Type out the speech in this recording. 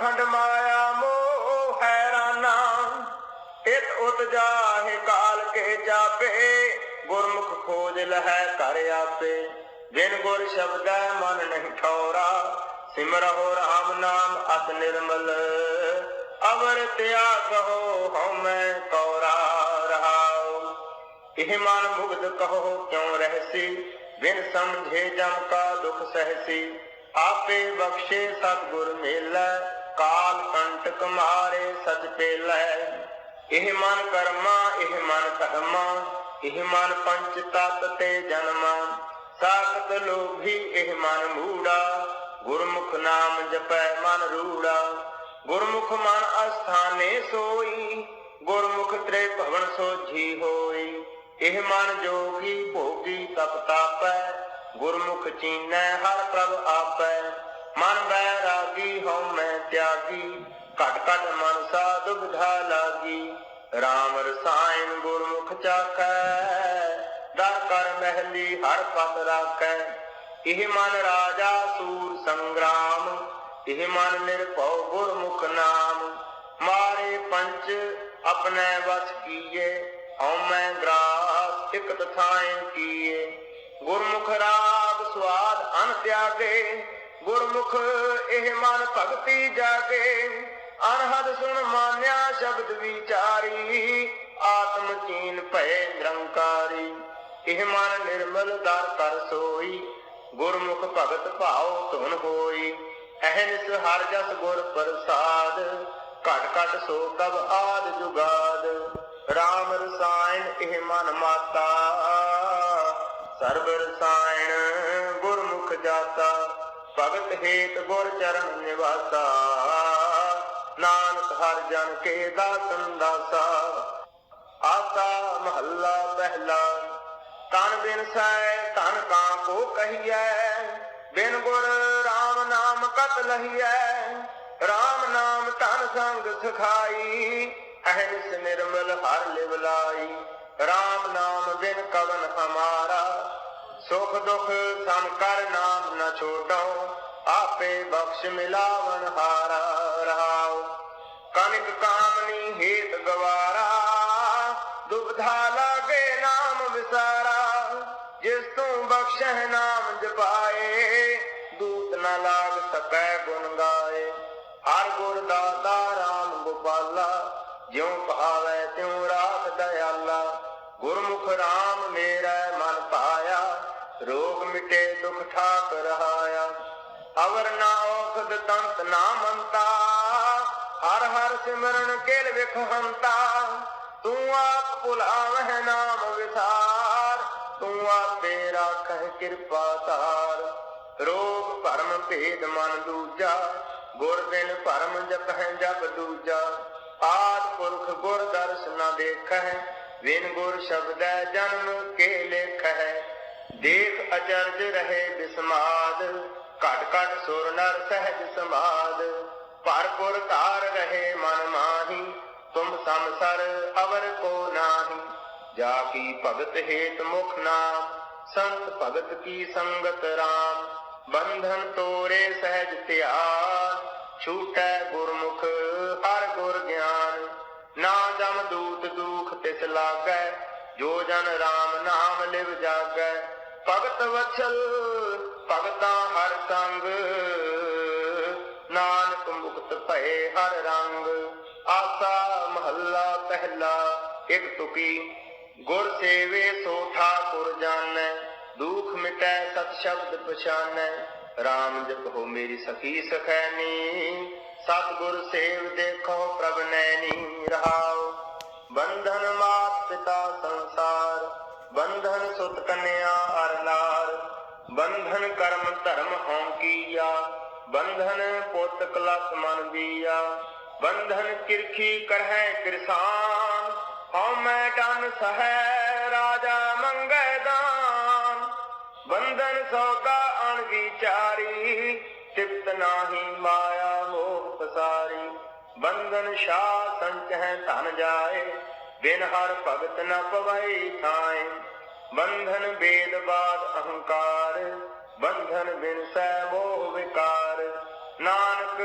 ਪਾਖੰਡ ਮਾਇਆ ਮੋਹ ਹੈਰਾਨਾ। ਇਤ ਉਤ ਜਾਹੇ ਕਾਲ ਕੇ ਜਾਪੇ। ਗੁਰਮੁਖ ਖੋਜ ਲਹੈ ਕਰ ਆਪੇ। ਬਿਨ ਗੁਰ ਸ਼ਬਦੈ ਮਨ ਨਹੀਂ ਠੌਰਾ। ਸਿਮਰਹੁ ਰਾਮ ਨਾਮ ਅਤ ਨਿਰਮਲ। ਅਵਰ ਤਿਆਗਹੁ ਹਉਮੈ ਕੌਰਾ ਰਹਾਉ। ਇਹ ਮਨ ਮੁਗਧ ਕਹੋ ਕਿਉ ਰਹਿਸੀ? ਬਿਨ ਸਮਝੇ ਜਮ ਕਾ ਦੁਖ ਸਹਸੀ। ਆਪੇ ਬਖਸ਼ੇ ਸਤਿਗੁਰ ਮੇਲਾ। ਕਾਲ ਕੰਟਕ ਮਾਰੇ ਸਚ ਪੇਲੈ ਇਹ ਮਨ ਕਰਮਾ, ਇਹ ਮਨ ਧਰਮਾ, ਇਹ ਮਨ ਪੰਚ ਤਤ ਤੇ ਜਨਮਾ। ਸਾਖਤ ਲੋਭੀ, ਇਹ ਮਨ ਮੂੜਾ। ਗੁਰਮੁਖ ਨਾਮ ਜਪੈ ਮਨ ਰੂੜਾ। ਗੁਰਮੁਖ ਮਨ ਅਸਥਾਨੇ ਸੋਈ, ਗੁਰਮੁਖ ਤ੍ਰੇ ਭਵਨ ਸੋਝੀ ਹੋਈ। ਇਹ ਮਨ ਜੋਗੀ ਭੋਗੀ ਤਪ ਤਾਪੈ, ਗੁਰਮੁਖ ਚੀਨੈ ਹਰ ਪ੍ਰਭ ਆਪੈ। ਮਨ ਬੈਰਾਗੀ ਹਉ ਮੈਂ ਤਿਆਗੀ। ਘਟ ਘਟ ਮਨ ਸਾ ਦੁਬਧਾ ਲਾਗੀ। RAM ਰਸਾਇਣ ਗੁਰਮੁਖ ਚਾਖੈ ਦਰ ਕਰ ਮਹਿਲੀ ਹਰ ਪਦ ਰਾਖੈ। ਇਹ ਮਨ ਰਾਜਾ ਸੂਰ ਸੰਗਰਾਮ। ਇਹ ਮਨ ਨਿਰਭਉ ਗੁਰਮੁਖ ਨਾਮ। ਮਾਰੇ ਪੰਚ ਆਪਣੇ ਵਸ ਕੀਏ। ਹਉ ਮੈਂ ਗ੍ਰਾਸ ਇਕ ਤਥਾਏ ਕੀਏ। ਗੁਰਮੁਖ ਰਾਗ ਸਵਾਦ ਅਨ ਤਿਆਗੇ। ਗੁਰਮੁਖ ਇਹ ਮਨ ਭਗਤੀ ਜਾਗੇ। ਅਨਹਦ ਸੁਣ ਮਾਨਿਆ ਸ਼ਬਦ ਵਿਚਾਰੀ। ਆਤਮ ਚੀਨ ਭਏ ਨਿਰੰਕਾਰੀ। ਇਹ ਮਨ ਨਿਰਮਲ ਦਰ ਕਰ ਸੋਈ। ਗੁਰਮੁਖ ਭਗਤ ਭਾਉ ਧੁਨ ਹੋਈ। ਅਹਨਿਸ ਹਰ ਜਸ ਗੁਰ ਪ੍ਰਸਾਦ। ਘਟ ਘਟ ਸੋ ਕਬ ਆਦ ਜੁਗਾਦ। RAM ਰਸਾਇਣ ਇਹ ਮਨ ਮਾਤਾ। ਸਰਬ ਰਸਾਇਣ ਗੁਰਮੁਖ ਜਾਤਾ। ਭਗਤ ਹੇਤ ਗੁਰ ਚਰਨ ਨਿਵਾਸਾ। ਨਾਨਕ ਹਰ ਜਨ ਕੇ ਦਾਸਨ ਦਾਸਾ। ਆਸਾ ਮਹੱਲਾ ਪਹਿਲਾ। ਤਨ ਬਿਨ ਸੈ ਤਨ ਕਾਂ ਕੋ ਕਹੀਐ। ਬਿਨ ਗੁਰ RAM ਨਾਮ ਕਤ ਲਹੀਐ। RAM ਨਾਮ ਤਨ ਸੰਗ ਸਖਾਈ। ਅਹਨਿਸ ਨਿਰਮਲ ਹਰ ਲਿਵ ਲਾਈ RAM ਨਾਮ ਬਿਨ ਕਵਨ ਹਮਾਰਾ। ਸੁਖ ਦੁਖ ਸਮ ਕਰ ਨਾਮ ਨ ਛੋਟੋ ਆਪੇ ਬਖਸ਼ ਮਿਲਾਵਨ ਹਾਰਾ ਰਹਾਉ ਕਨਿਕ ਕਾਮਨੀ ਹੇਤ ਗਵਾਰਾ ਦੁਬਧਾ ਲਾਗੇ ਨਾਮ ਵਿਸਾਰਾ। ਜਿਸ ਤੂੰ ਬਖਸ਼ਹਿ ਨਾਮ ਜਪਾਏ, ਦੂਤ ਨ ਲਾਗ ਸਕੈ ਗੁਣ ਗਾਏ। ਹਰ ਗੁਰ ਦਾਤਾ ਰਾਮ ਗੋਪਾਲਾ, ਜਿਉ ਭਾਵੈ ਤਿਉ ਰਾਖ ਦਇਆਲਾ। ਗੁਰਮੁਖ ਰਾਮ ਨੇ ਰੋਗ ਮਿਟੇ, ਦੁਖ ਠਾਕ ਰਹਾਇਆ। ਅਵਰ ਨਾ ਔਖਦ ਤੰਤ ਨਾ ਮੰਤਾ। ਹਰ ਹਰ ਸਿਮਰਨ ਕੇਲ ਵਿਖ ਹੰਤਾ। ਤੂੰ ਆਪ ਭੁਲਾਵਹਿ ਨਾਮ ਵਿਸਾਰ। ਤੂੰ ਆਪੇ ਰਾਖਹਿ ਕਿਰਪਾ ਤਾਰ ਰੋਗ ਭਰਮ ਭੇਦ ਮਨ ਦੂਜਾ। ਗੁਰ ਬਿਨ ਭਰਮ ਜਪਹਿ ਜਪ ਦੂਜਾ। ਆਦ ਪੁਰਖ ਗੁਰ ਦਰਸ ਨ ਦੇਖਹਿ। ਵਿਨ ਗੁਰ ਸ਼ਬਦੈ ਜਨਮ ਕੇ ਲੇਖਹਿ। ਦੇਖ ਅਚਰਜ ਰਹੇ ਬਿਸਮਾਦ, ਘਟ ਘਟ ਸੁਰ ਨਰ ਸਹਿਜ ਸਮਾਦ। ਭਰਪੁਰ ਧਾਰ ਰਹੇ ਮਨ ਮਾਹੀ, ਤੁਮ ਸੰਸਰ ਅਵਰ ਕੋ ਨਾਹੀ। ਜਾ ਕੀ ਭਗਤ ਹੇਤ ਮੁਖ ਨਾਮ, ਸੰਤ ਭਗਤ ਕੀ ਸੰਗਤ RAM ਬੰਧਨ ਤੋਰੇ ਸਹਿਜ ਧਿਆਨ, ਛੂਟੈ ਗੁਰਮੁਖ ਹਰ ਗੁਰ ਗਿਆਨ। ਨਾ ਜਮ ਦੂਤ ਦੂਖ ਤਿਸ ਲਾਗੈ, ਜੋ ਜਨ RAM ਨਾਮ ਲਿਵ ਜਾਗੈ। ਭਗਤ ਵਛਲ, ਭਗਤਾ ਹਰ ਸੰਗ। ਨਾਨਕ ਮੁਕਤ ਭਏ ਹਰ ਰੰਗ। ਆਸਾ ਮਹੱਲਾ ਪਹਿਲਾ, ਇੱਕ ਤੁਕੀ। ਗੁਰ ਸੇਵੇ ਸੋ ਠਾਕੁਰ ਜਾਣੈ, ਦੁਖ ਮਿਟੈ ਸਤ ਸ਼ਬਦ ਪਛਾਨੈ। RAM ਹੋ ਮੇਰੀ ਸਖੀ ਸਖੈਨੀ ਸਤ ਗੁਰ ਸੇਵ ਦੇਖੋ ਪ੍ਰਭ ਨੈਣੀ ਰਹਾਉ ਬੰਧਨ ਕਰਮ ਧਰਮ ਹਉ ਕੀਆ, ਬੰਧਨ ਪੁੱਤ ਕਲਸ ਮਨ ਬੀਆ ਬੰਧਨ ਕਿਰਖੀ ਕਰਹਿ ਕਿਰਸਾਨ, ਹਉ ਮੈਂ ਡਨ ਸਹੈ ਰਾਜਾ ਮੰਗੈ ਦਾਨ। ਬੰਧਨ ਸੋਗਾ ਅਣ ਵਿਚਾਰੀ, ਤਿਪਤ ਨਾਹੀ ਮਾਇਆ ਮੋਹ ਪਸਾਰੀ। ਬੰਧਨ ਸ਼ਾ ਸੰਚਹਿ ਧਨ ਜਾਏ, ਬਿਨ ਹਰ ਭਗਤ ਨ ਪਵਈ ਥਾਏ। ਬੰਧਨ ਬੇਦ ਬਾਦ ਅਹੰਕਾਰ ਬੰਧਨ ਬਿਨ ਸੈ ਮੋਹ ਵਿਕਾਰ। ਨਾਨਕ